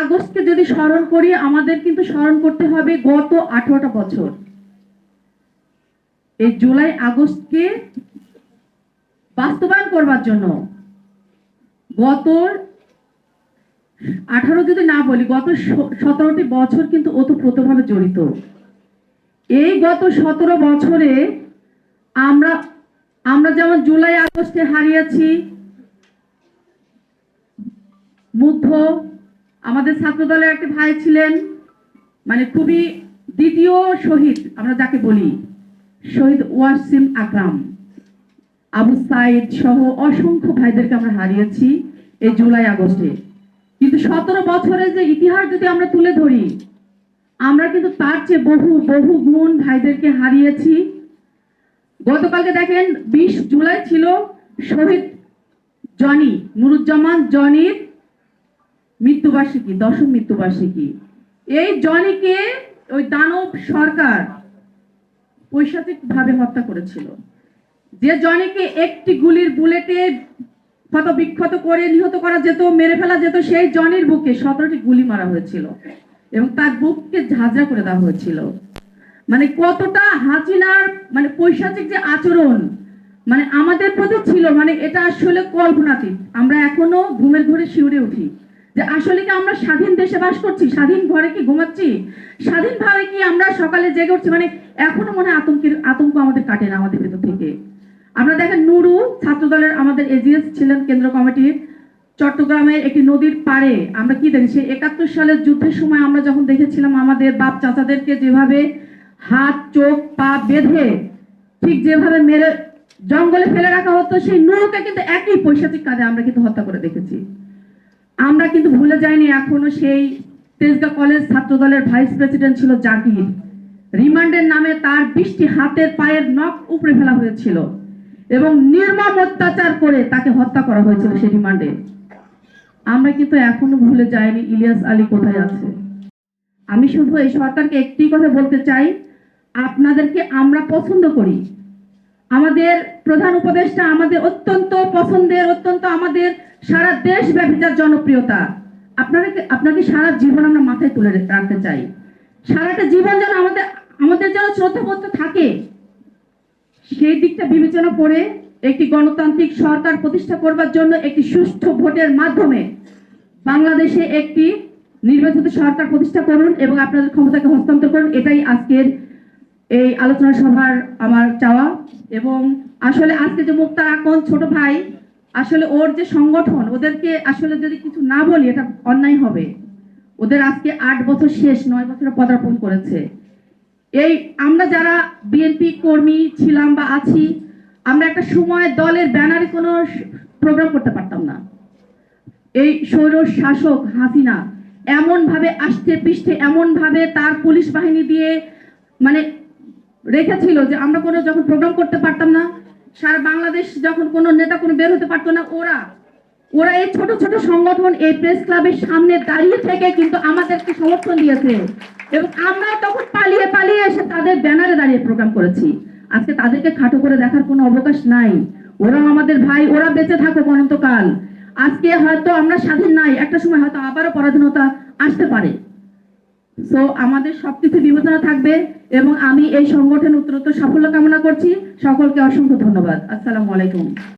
আগস্টকে যদি স্মরণ করি, আমাদের কিন্তু স্মরণ করতে হবে গত আঠারোটা বছর। এই জুলাই আগস্টকে বাস্তবায়ন করবার জন্য গত আঠারো যদি না বলি, গত সতেরোটি বছর কিন্তু ওতপ্রোতভাবে জড়িত। এই গত সতেরো বছরে আমরা আমরা যেমন জুলাই আগস্টে হারিয়েছি মুগ্ধ। আমাদের ছাত্রদলের একটি ভাই ছিলেন মানে খুবই দ্বিতীয় শহীদ, আমরা যাকে বলি, শহীদ ওয়াসিম আকরাম। আবু সাইদ সহ অসংখ্য ভাইদেরকে আমরা হারিয়েছি এই জুলাই আগস্টে। কিন্তু সতেরো বছরের যে ইতিহাস যদি আমরা তুলে ধরি, আমরা কিন্তু তার চেয়ে বহু বহু গুণ ভাইদেরকে হারিয়েছি। গতকালকে দেখেন, বিশ জুলাই ছিল শহীদ জনি, নুরুজ্জামান জনির মৃত্যুবার্ষিকী, দশম মৃত্যুবার্ষিকী। এই জনিকে ওই দানব সরকার পৈশাচিক ভাবে হত্যা করেছিল। যে জনিকে একটি গুলির বুলেটে ক্ষত বিক্ষত করে নিহত করা যেত, মেরে ফেলা যেত, সেই জনির বুকে সতেরোটি গুলি মারা হয়েছিল এবং তার বুককে ঝাঁঝরা করে দেওয়া হয়েছিল। মানে কতটা হাসিনার মানে পৈশাচিক যে আচরণ মানে আমাদের প্রতি ছিল মানে এটা আসলে কল্পনাতীত। আমরা এখনও ঘুমের ঘরে শিউরে উঠি। যে আসলে কি আমরা স্বাধীন দেশে বাস করছি? স্বাধীন ঘরে কি ঘুমাচ্ছি? স্বাধীনভাবে কি আমরা সকালে জেগে উঠছি? মানে এখনও মনে আতঙ্কের, আতঙ্ক আমাদের কাটে না আমাদের ভেতর থেকে। আমরা দেখেন নুরু ছাত্রদলের আমাদের এজিএস ছিলেন কেন্দ্র কমিটির, চট্টগ্রামের একটি নদীর পাড়ে। আমরা কি দেখি সেই একাত্তর সালের যুদ্ধের সময় আমরা যখন দেখেছিলাম আমাদের বাপ চাচাদেরকে যেভাবে হাত, চোখ, পা বেঁধে ঠিক যেভাবে মেরে জঙ্গলে ফেলে রাখা হতো, সেই নুরুকে কিন্তু একই পৈশাচিক কাজে আমরা কিন্তু হত্যা করে দেখেছি। আমরা কিন্তু ভুলে যাইনি, এখনও সেই তেজগা কলেজ ছাত্রদলের ভাইস প্রেসিডেন্ট ছিল জাকির। রিমান্ডের নামে তার বৃষ্টি হাতের পায়ের নখ উপড়ে ফেলা হয়েছিল এবং নির্মম অত্যাচার করে তাকে হত্যা করা হয়েছিল সেই রিমান্ডে। আমরা কিন্তু এখনও ভুলে যাইনি ইলিয়াস আলী কোথায় আছে। আমি শুধু এই সরকারকে একটি কথা বলতে চাই, আপনাদেরকে আমরা পছন্দ করি। আমাদের প্রধান উপদেষ্টা আমাদের অত্যন্ত পছন্দের, অত্যন্ত আমাদের সারা দেশব্যাপী যার জনপ্রিয়তা। আপনাকে আপনাকে সারা জীবন আমরা মাথায় তুলে রাখতে চাই। সারাটা জীবন যেন আমাদের আমাদের যেন শ্রদ্ধাবোধ থাকে। সেই দিকটা বিবেচনা করে একটি গণতান্ত্রিক সরকার প্রতিষ্ঠা করবার জন্য একটি সুষ্ঠু ভোটের মাধ্যমে বাংলাদেশে একটি নির্বাচিত সরকার প্রতিষ্ঠা করুন এবং আপনাদের ক্ষমতাকে হস্তান্তর করুন। এটাই আজকের এই আলোচনা সভার আমার চাওয়া। এবং আসলে আজকে যে মুক্তার আকন ছোট ভাই আসলে ওর যে সংগঠন, ওদেরকে আসলে যদি কিছু না বলি, এটা অন্যায় হবে। ওদের আজকে আট বছর শেষ, নয় বছরে পদার্পণ করেছে। এই আমরা যারা বিএনপি কর্মী ছিলাম বা আছি, আমরা একটা সময় দলের ব্যানারে কোনো প্রোগ্রাম করতে পারতাম না। এই স্বৈর শাসক হাসিনা এমন ভাবে আষ্টে পৃষ্ঠে এমন ভাবে তার পুলিশ বাহিনী দিয়ে মানে রেখেছিল যে আমরা কোনো যখন প্রোগ্রাম করতে পারতাম না সারা বাংলাদেশ যখন কোনো নেতা কোনো বের হতে পারতো না, ওরা ওরা এই ছোট ছোট সংগঠন, এই প্রেস ক্লাবের সামনে দাঁড়িয়ে থেকে কিন্তু আমাদেরকে সমর্থন দিয়েছে। এবং আমরা তখন পালিয়ে পালিয়ে এসে তাদের ব্যানারে দাঁড়িয়ে প্রোগ্রাম করেছি। আজকে তাদেরকে খাটো করে দেখার কোনো অবকাশ নাই। ওরা আমাদের ভাই, ওরা বেঁচে থাকুক অনন্তকাল। আজকে হয়তো আমরা স্বাধীন নাই, একটা সময় হয়তো আবারও পরাধীনতা আসতে পারে। সো আমাদের সবকিছু বিবেচনা থাকবে এবং আমি এই সংগঠন উত্তরোত্তর সাফল্য কামনা করছি। সকলকে অসংখ্য ধন্যবাদ। আসসালামু আলাইকুম।